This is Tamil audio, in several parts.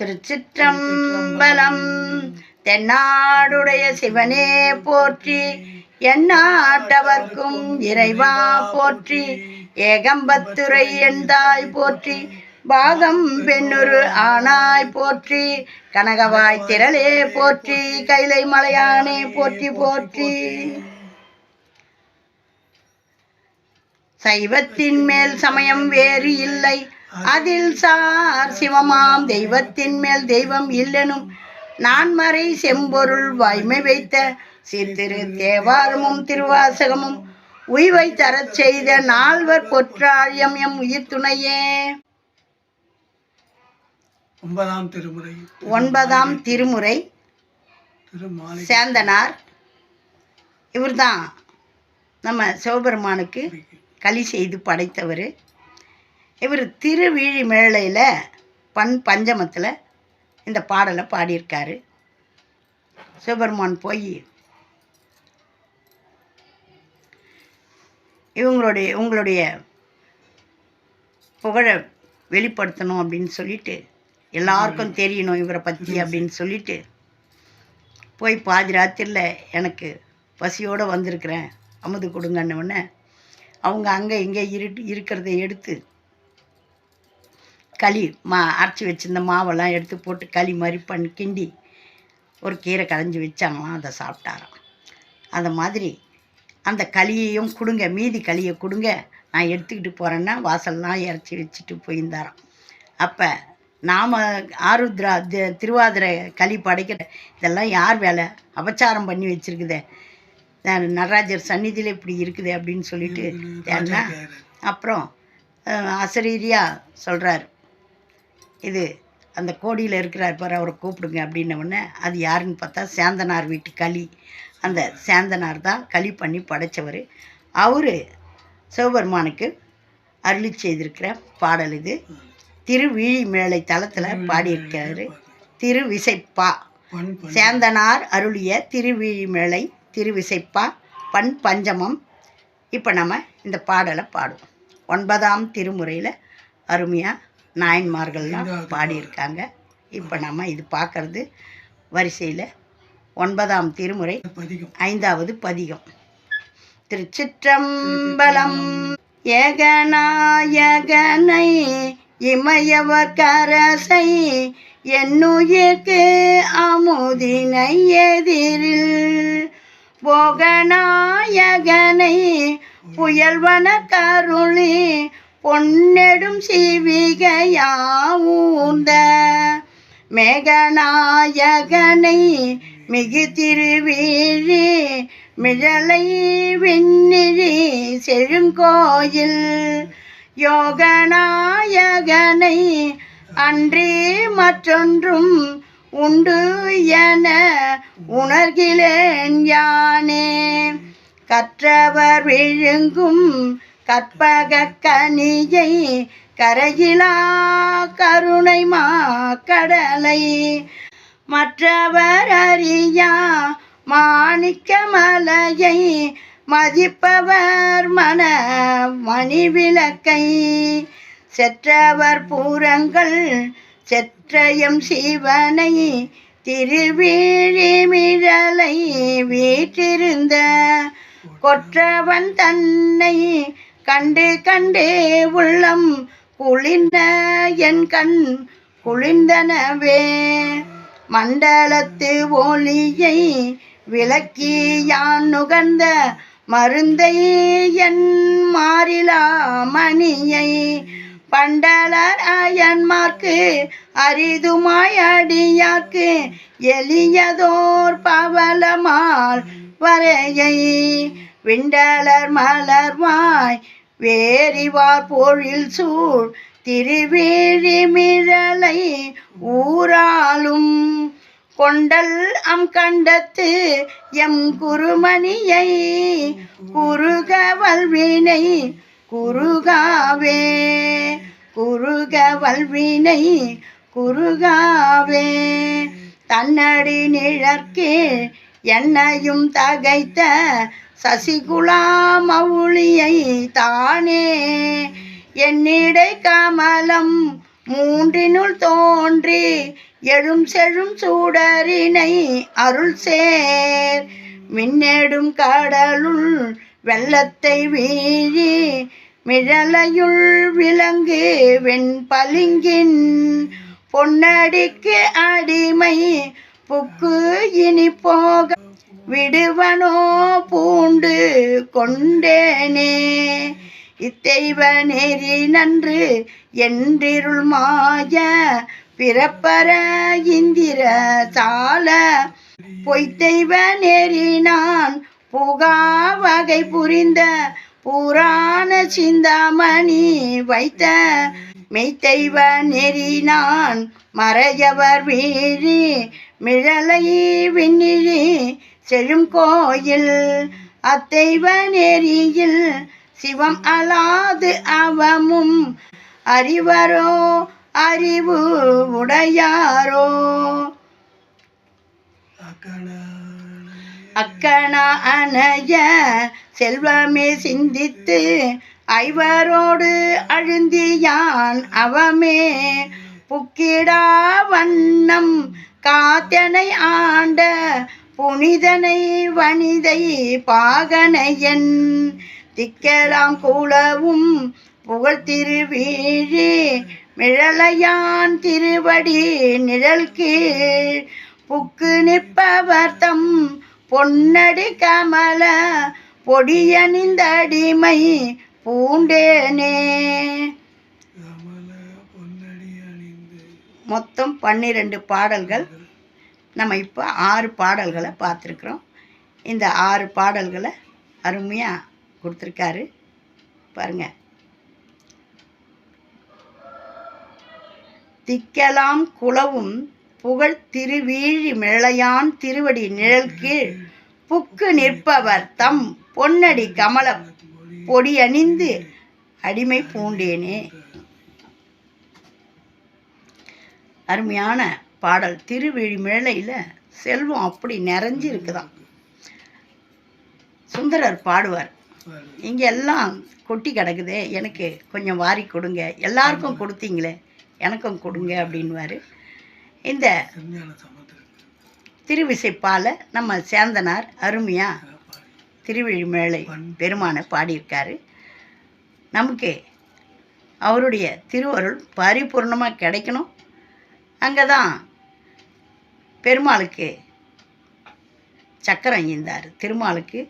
திருச்சிற்றம்பலம். தென்னாடுடைய சிவனே போற்றி எந்நாட்டவர்க்கும் இறைவா போற்றி ஏகம்பத்துரை எந்தாய் போற்றி பாகம் பெண்ணுரு ஆனாய் போற்றி கனகவாய் திரளே போற்றி கைலை மலையானே போற்றி போற்றி. சைவத்தின் மேல் சமயம் வேறு இல்லை. அதில் சார் சிவமாம் தெய்வத்தின் மேல் தெய்வம் இல்லெனும் நான்மறை செம்பொருள் வாய்மை வைத்த சீர்திரு தேவாரமும் திருவாசகமும் உய்வை தரச் செய்த நால்வர் பொற்றாழியம் எம் உயிர் துணையே ஒன்பதாம் திருமுறை. ஒன்பதாம் திருமுறை சேந்தனார். இவர்தான் நம்ம சிவபெருமானுக்கு களி செய்து படைத்தவர். இவர் திருவிழி மேளையில் பண் பஞ்சமத்தில் இந்த பாடலை பாடியிருக்காரு. சுபர்மான் போய் இவங்களுடைய உங்களுடைய புகழை வெளிப்படுத்தணும் அப்படின்னு சொல்லிட்டு எல்லாருக்கும் தெரியணும் இவரை பற்றி அப்படின்னு சொல்லிட்டு போய் பாதி ராத்திரியில் எனக்கு பசியோடு வந்திருக்கிறேன். அமுது கொடுங்கன்னொடனே அவங்க அங்கே இங்கே இருட்டு இருக்கிறத எடுத்து களி மா அரைச்சி வச்சிருந்த மாவெல்லாம் எடுத்து போட்டு களி மாதிரி பண்ணி கிண்டி ஒரு கீரை களைஞ்சி வச்சாங்களாம் அதை சாப்பிட்டாராம். அந்த மாதிரி அந்த களியையும் கொடுங்க மீதி களியை கொடுங்க நான் எடுத்துக்கிட்டு போகிறேன்னா வாசல்லாம் இறச்சி வச்சுட்டு போயிருந்தாராம். அப்போ நாம் ஆருத்ரா தி- திருவாதிரை களி படைக்கிற இதெல்லாம் யார் வேலை? அபச்சாரம் பண்ணி வச்சுருக்குதே. நடராஜர் சந்நிதியில் இப்படி இருக்குது அப்படின்னு சொல்லிட்டு அப்புறம் அசரீரியா சொல்கிறார் இது அந்த கோடியில் இருக்கிறார் பாரு அவரை கூப்பிடுங்க அப்படின்ன உடனே அது யாருன்னு பார்த்தா சேந்தனார் வீட்டு களி. அந்த சேந்தனார் தான் களி பண்ணி படைச்சவர். அவர் சிவபெருமானுக்கு அருளி செய்திருக்கிற பாடல் இது. திருவிழிமேளை தளத்தில் பாடியிருக்காரு திருவிசைப்பா சேந்தனார் அருளிய திருவிழிமேளை திருவிசைப்பா பண் பஞ்சமம். இப்போ நம்ம இந்த பாடலை பாடுவோம். ஒன்பதாம் திருமுறையில் அருமையாக நாயன்மார்கள்லாம் பாடியிருக்காங்க. இப்போ நம்ம இது பார்க்கறது வரிசையில் ஒன்பதாம் திருமுறை ஐந்தாவது பதிகம். திருச்சிற்றம்பலம் ஏகநாயகனை இமயவர் கரசை என்னுயிர்க்கு அமுதினை எதிரில் போகநாயகனை புயல்வன கருளி பொன்னெடும் சிவிகையாவூந்த மேகநாயகனை மிகு திருவீழி மிழலை விண்ணிழி செழுங்கோயில் யோகநாயகனை அன்றி மற்றொன்றும் உண்டு என உணர்கிலேன் யானே. கற்றவர் விழுங்கும் கற்பக கனியை கரையிலா கருணை கடலை. மற்றவர் அறியா மாணிக்க மலையை மதிப்பவர் மன மணிவிளக்கை. செற்றவர் பூரங்கள் செற்றயம் சிவனை திருவிழிமிழலை வீற்றிருந்த கொற்றவன் தன்னை கண்டே கண்டே உள்ளம் குளிர்ந்த என் கண் குளிர்ந்தனவே. மண்டலத்து ஒளியை விளக்கி யான் நுகர்ந்த மருந்தை என் மாறிலா மணியை பண்டலர் அயன்மார்க்கு அரிதுமாய் அடியாக்கு எளியதோர் பவலமால் வரையை. விண்டலர் மலர்வாய் வேறிவார் பொழில் சூழ் திருவிழிமிழலை ஊராலும். கொண்டல் அம் கண்டத்து எம் குருமணியை குறுக வல்வினை குறுகாவே. குறுக வல்வினை குறுகாவே. தன்னடி நிழற்கே என்னையும் தகைத்த சசிகுலா மவுளியை தானே. என்னிடை கமலம் மூன்றினுள் தோன்றி எழும் செழும் சூடரினை அருள் சேர். மின்னேடும் கடலுள் வெள்ளத்தை வீழி மிழலையுள் விலங்கு வெண்பளிங்கின் பொன்னடிக்கு அடிமை புக்கு இனி போக விடுவனோ பூண்டு கொண்டேனே. இத்தெய்வ நெறி நன்று என்றிருள் மாய பிறப்பர இந்திர சால. பொய்த்தெய்வ நெறி நான் புகா வகை புரிந்த புராண சிந்தாமணி வைத்த. மெய்த்தெய்வ நெறி நான் மறையவர் வீழி மிழலை விண்ணிழி செழும் கோயில் அத்தெய்வ நெறியில் சிவம் அலாது அவமும் அறிவரோ அறிவு உடையாரோ. அக்கண அக்கணா அணைய செல்வமே சிந்தித்து ஐவரோடு அழுந்தியான் அவமே. புக்கிடா வண்ணம் காத்தனை ஆண்ட புனிதனை வனிதை பாகனையன். திக்கலாம் கூலவும் புகழ் திருவீழி மிழலையான் திருவடி நிழல் கீழ் புக்கு நிற்பவர் தம் பொன்னடி கமல பொடியணிந்தடிமை பூண்டேனே. மொத்தம் பன்னிரெண்டு பாடல்கள். நம்ம இப்போ ஆறு பாடல்களை பார்த்துருக்குறோம். இந்த ஆறு பாடல்களை அருமையாக கொடுத்துருக்காரு. பாருங்க. திக்கலாம் குளவும் புகழ் திருவீழி மிளையான் திருவடி நிழல் கீழ் புக்கு நிற்பவர் தம் பொன்னடி கமல பொடி அணிந்து அடிமை பூண்டேனே. அருமையான பாடல் திருவிழிமிழையில் செல்வம் அப்படி நிறைஞ்சு இருக்குதான் சுந்தரர் பாடுவார். இங்கே எல்லாம் கொட்டி கிடக்குதே எனக்கு கொஞ்சம் வாரி கொடுங்க. எல்லாருக்கும் கொடுத்தீங்களே எனக்கும் கொடுங்க அப்படின்வார் இந்த திருஞான திருவிசைப்பால நம்ம சேந்தனார் அருமையாக திருவிழிமேளை பெருமானை பாடியிருக்காரு. நமக்கு அவருடைய திருவருள் பரிபூர்ணமாக கிடைக்கணும். அங்கே தான் பெருமாளுக்கு சக்கரம் ஈந்தார். திருமாலுக்கு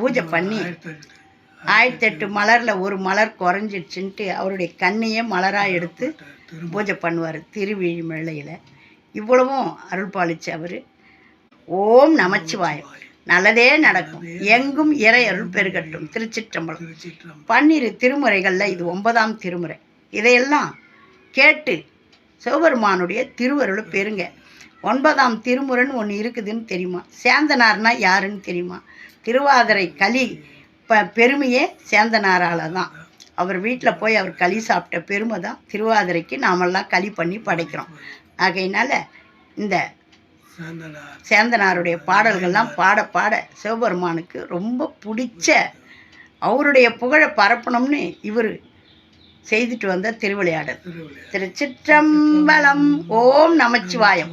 பூஜை பண்ணி ஆயிரத்தி ஆயிரத்தெட்டு மலரில் ஒரு மலர் குறைஞ்சிடுச்சுன்ட்டு அவருடைய கண்ணையே மலராக எடுத்து பூஜை பண்ணுவார் திருவிழிமலையில் இவ்வளவும் அருள் பாலிச்சு அவர். ஓம் நமச்சிவாயம். நல்லதே நடக்கும். எங்கும் இறை அருள் பெருகட்டும். திருச்சிற்றம்பலம். திருச்சிற்றம் பன்னிரு திருமுறைகளில் இது ஒன்பதாம் திருமுறை. இதையெல்லாம் கேட்டு சிவபெருமானுடைய திருவருளை பெறுங்க. ஒன்பதாம் திருமுறைன்னு ஒன்று இருக்குதுன்னு தெரியுமா? சேந்தனார்னா யாருன்னு தெரியுமா? திருவாதிரை களி ப பெருமையே சேந்தனாரால் தான் அவர் வீட்டில் போய் அவர் களி சாப்பிட்ட பெருமை தான் திருவாதிரைக்கு நாமெல்லாம் களி பண்ணி படைக்கிறோம். ஆகையினால இந்த சேந்தனார். சேந்தனாருடைய பாடல்கள்லாம் பாட பாட சிவபெருமானுக்கு ரொம்ப பிடிச்ச அவருடைய புகழை பரப்பணும்னு இவர் செய்துட்டு வந்த திருவிளையாடல். திருவிளையாடல். திருச்சிற்றம்பலம் ஓம் நமச்சிவாயம்.